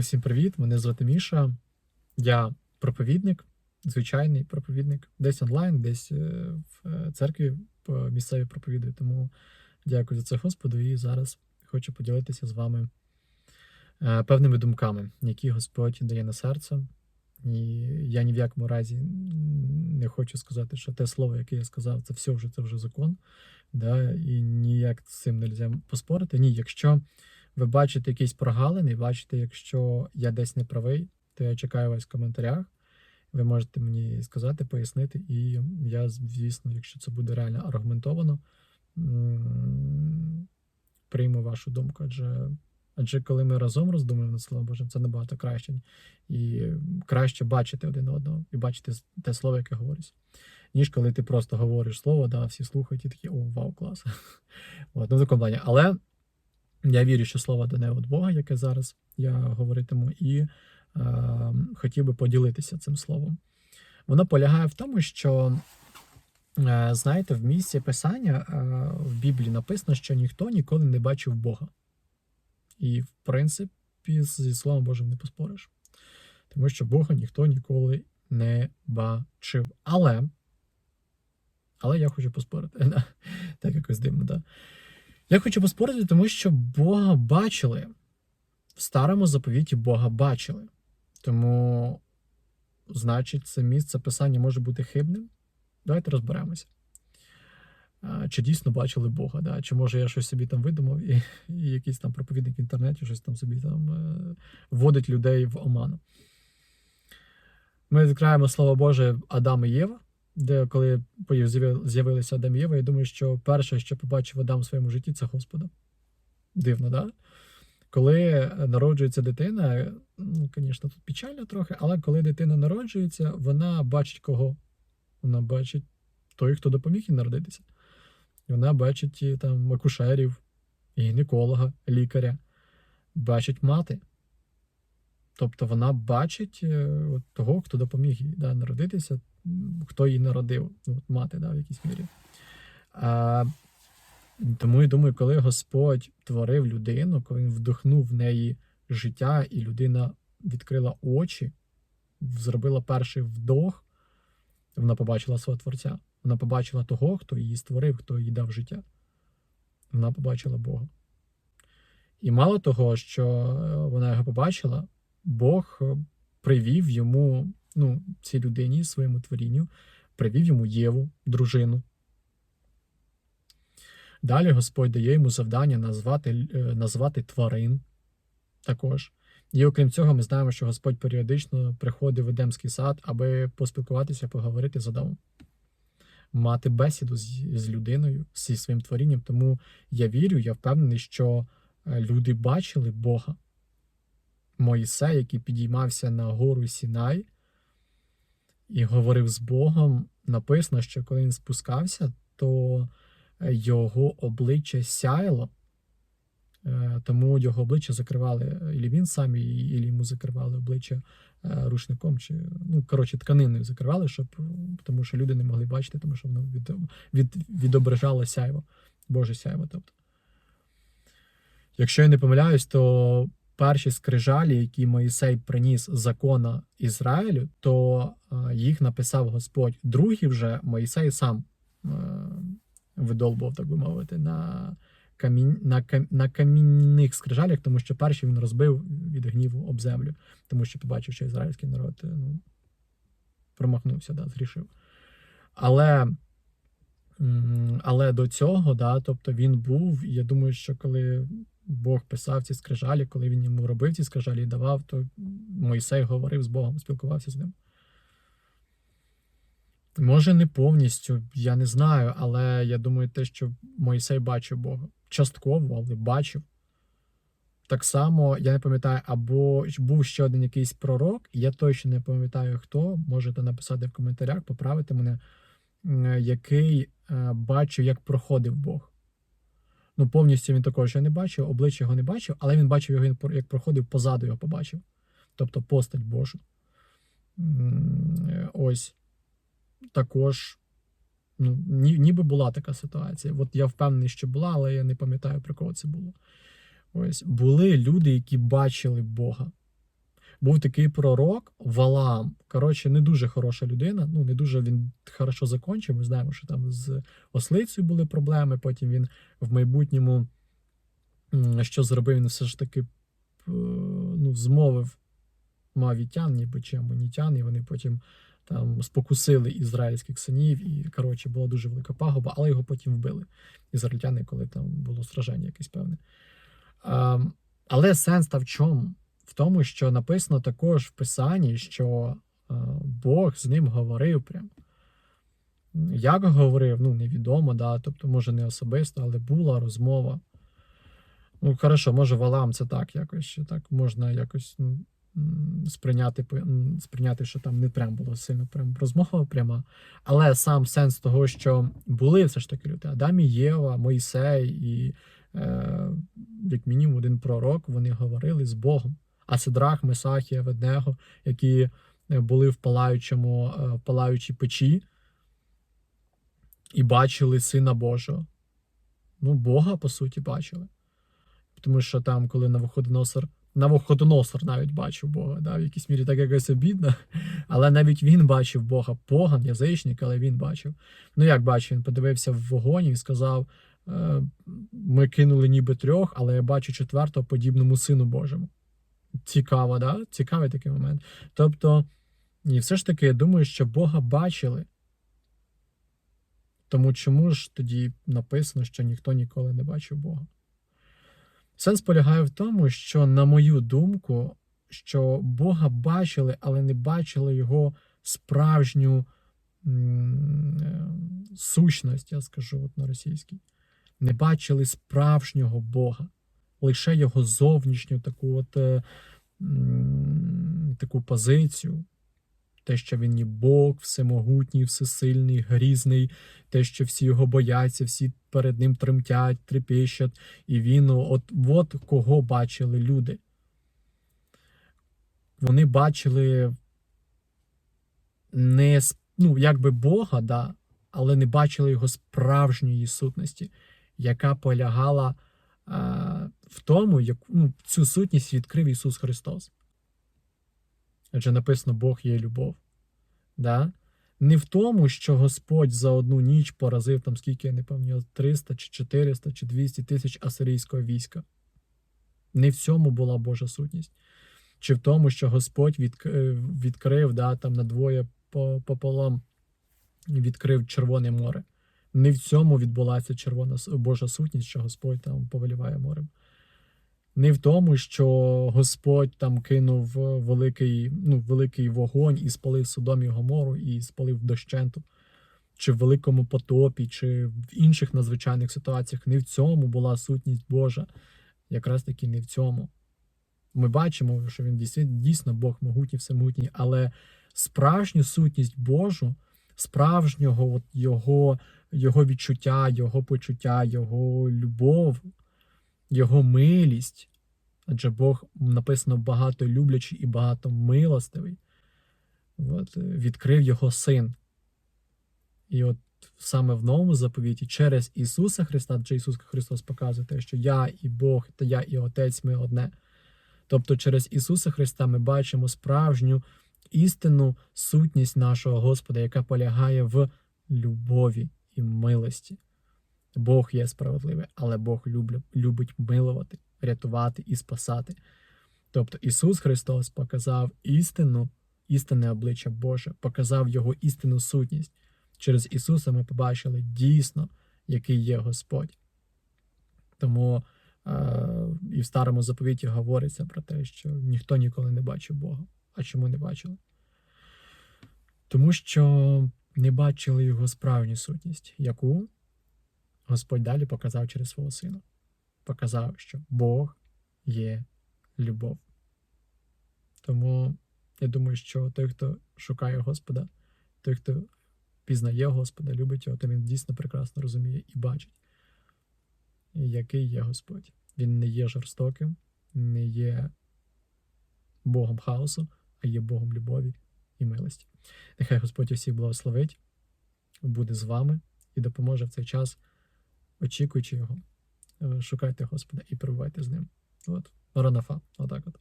Усім привіт! Мене звати Міша. Я проповідник, звичайний проповідник, десь онлайн, десь е, в е, церкві по місцеві проповідую. Тому дякую за це Господу. І зараз хочу поділитися з вами е, певними думками, які Господь дає на серце. І я ні в якому разі не хочу сказати, що те слово, яке я сказав, це все вже це вже закон. Да? І ніяк з цим не можна поспорити. Ні, якщо ви бачите якісь прогалини, бачите, якщо я десь не правий, то я чекаю вас в коментарях. Ви можете мені сказати, пояснити, і я, звісно, якщо це буде реально аргументовано, прийму вашу думку. Адже, адже коли ми разом роздумуємо над Словом Божим, це набагато краще. І краще бачити один одного і бачити те слово, яке говориться. Ніж коли ти просто говориш слово, да, всі слухають і такі, о, вау, клас. Ну, в такому плані. Але я вірю, що слово дане від Бога, яке зараз я говоритиму, і е, хотів би поділитися цим словом. Воно полягає в тому, що, е, знаєте, в місці писання е, в Біблії написано, що ніхто ніколи не бачив Бога. І, в принципі, зі Словом Божим не поспориш. Тому що Бога ніхто ніколи не бачив. Але, але я хочу поспорити. Так якось дивно, так? Я хочу поспорити, тому що Бога бачили. В старому заповіті Бога бачили. Тому, значить, це місце писання може бути хибним. Давайте розберемося. Чи дійсно бачили Бога? Да? Чи може я щось собі там видумав, і, і якийсь там проповідник в інтернеті щось там собі там е, вводить людей в оману. Ми відкриваємо Слово Боже Адам і Єва, де коли з'яви- з'явилися Адам Єва, я думаю, що перше, що побачив Адам в своєму житті, це Господа. Дивно, так? Да? Коли народжується дитина, ну, звісно, тут печально трохи, але коли дитина народжується, вона бачить кого? Вона бачить той, хто допоміг їй народитися. І Вона бачить там акушерів, гінеколога, лікаря, бачить мати. Тобто вона бачить е, от того, хто допоміг їй да, народитися, хто її народив, ну, от мати, да, в якійсь мірі. А, тому я думаю, коли Господь творив людину, коли він вдохнув в неї життя, і людина відкрила очі, зробила перший вдох, вона побачила свого Творця. Вона побачила того, хто її створив, хто їй дав життя. Вона побачила Бога. І мало того, що е, вона його побачила, Бог е, привів йому, ну, цій людині, своєму творінню, привів йому Єву, дружину. Далі Господь дає йому завдання назвати, е, назвати тварин також. І окрім цього, ми знаємо, що Господь періодично приходив в Едемський сад, аби поспілкуватися, поговорити з Адамом. Мати бесіду з, з людиною, зі своїм творінням. Тому я вірю, я впевнений, що е, люди бачили Бога. Моїсей, який підіймався на гору Сінай і говорив з Богом, написано, що коли він спускався, то е, його обличчя сяяло, Е, тому його обличчя закривали е, ілі він сам, і- йому закривали обличчя рушником, чи ну коротше тканиною закривали, щоб тому що люди не могли бачити, тому що воно від, від, відображало сяйво, Боже сяйво. Тобто. Якщо я не помиляюсь, то перші скрижалі, які Моїсей приніс закона Ізраїлю, то е, їх написав Господь. Другі вже Моїсей сам е, видолбував, так би мовити, на, камінь, на, кам- на камінних скрижалях, тому що перші він розбив від гніву об землю, тому що побачив, що ізраїльський народ е, ну, промахнувся, да, згрішив. Але, але до цього, да, тобто він був, я думаю, що коли Бог писав ці скрижалі, коли він йому робив ці скрижалі і давав, то Мойсей говорив з Богом, спілкувався з ним. Може, не повністю, я не знаю, але я думаю, те, що Мойсей бачив Бога. Частково, але бачив. Так само, я не пам'ятаю, або був ще один якийсь пророк, я точно не пам'ятаю хто. Можете написати в коментарях, поправити мене, який е, бачив, як проходив Бог. Ну, повністю він також я не бачив, обличчя його не бачив, але він бачив його, як проходив, позаду його побачив. Тобто постать Божу. Ось також ну, ні, ніби була така ситуація. От я впевнений, що була, але я не пам'ятаю, про кого це було. Ось були люди, які бачили Бога. Був такий пророк Валаам. Коротше, не дуже хороша людина. Ну, не дуже він хорошо закончив. Ми знаємо, що там з ослицею були проблеми. Потім він в майбутньому що зробив, він все ж таки е, ну, змовив мавітян, ніби чи амонітян, і вони потім там спокусили ізраїльських синів, і коротше була дуже велика пагоба, але його потім вбили. Ізраїльтяни, коли там було сраження якесь певне. А, але сенс та в чому? В тому, що написано також в Писанні, що е, Бог з ним говорив прям. Як говорив, ну невідомо, да, тобто, може, не особисто, але була розмова. Ну, хорошо, може, Валам це так якось, що так можна якось ну, сприйняти, сприйняти, що там не прям було сильно прям розмова пряма. Але сам сенс того, що були все ж таки люди, Адам і Єва, Мойсей і е, як мінімум один пророк, вони говорили з Богом. А Сидрах, Месах і Аведнего, які е, були в палаючому, е, в палаючій печі і бачили Сина Божого. Ну, Бога, по суті, бачили. Тому що там, коли Навуходоносор, Навуходоносор навіть бачив Бога, да, в якійсь мірі так якось обідно, але навіть він бачив Бога, поган, язичник, але він бачив. Ну як бачив, він подивився в вогонь і сказав: е, ми кинули ніби трьох, але я бачу четвертого подібному сину Божому. Цікаво, да? Цікавий такий момент. Тобто, і все ж таки, я думаю, що Бога бачили. Тому чому ж тоді написано, що ніхто ніколи не бачив Бога? Сенс полягає в тому, що, на мою думку, що Бога бачили, але не бачили його справжню е, сущність, я скажу от на російській. Не бачили справжнього Бога, лише його зовнішню таку от, е, таку позицію. Те, що він є Бог, всемогутній, всесильний, грізний, те, що всі його бояться, всі перед ним тремтять, трепещать, і він от, от кого бачили люди. Вони бачили не ну, якби Бога, да, але не бачили його справжньої сутності, яка полягала в тому, як ну, цю сутність відкрив Ісус Христос. Адже написано Бог є любов. Да? Не в тому, що Господь за одну ніч поразив там, скільки я не пам'ятаю, 300 чи 400 чи 200 тисяч асирійського війська. Не в цьому була Божа сутність. Чи в тому, що Господь е, відкрив да, там надвоє пополам відкрив Червоне море. Не в цьому відбулася червона Божа сутність, що Господь там повеліває морем. Не в тому, що Господь там кинув великий, ну, великий вогонь і спалив Содом і Гомору, і спалив дощенту, чи в великому потопі, чи в інших надзвичайних ситуаціях. Не в цьому була сутність Божа. Якраз таки не в цьому. Ми бачимо, що він дійсно, дійсно Бог могутній, всемогутній, але справжню сутність Божу, справжнього от його, його відчуття, його почуття, його любов, його милість. Адже Бог написано багато люблячий і багато милостивий. От, відкрив його син. І от саме в новому заповіті через Ісуса Христа, адже Ісус Христос показує те, що я і Бог, та я і Отець ми одне. Тобто через Ісуса Христа ми бачимо справжню істинну сутність нашого Господа, яка полягає в любові і милості. Бог є справедливий, але Бог любить милувати, рятувати і спасати. Тобто Ісус Христос показав істину, істинне обличчя Боже, показав Його істинну сутність. Через Ісуса ми побачили дійсно, який є Господь. Тому е, і в старому заповіті говориться про те, що ніхто ніколи не бачив Бога. А чому не бачили? Тому що не бачили його справжню сутність, яку Господь далі показав через свого сина. Показав, що Бог є любов. Тому я думаю, що той, хто шукає Господа, той, хто пізнає Господа, любить його, то він дійсно прекрасно розуміє і бачить, який є Господь. Він не є жорстоким, не є Богом хаосу, а є Богом любові і милості. Нехай Господь усіх благословить, буде з вами і допоможе в цей час, очікуючи його. Е, Шукайте Господа і перебувайте з ним. От, Маранафа, отак от.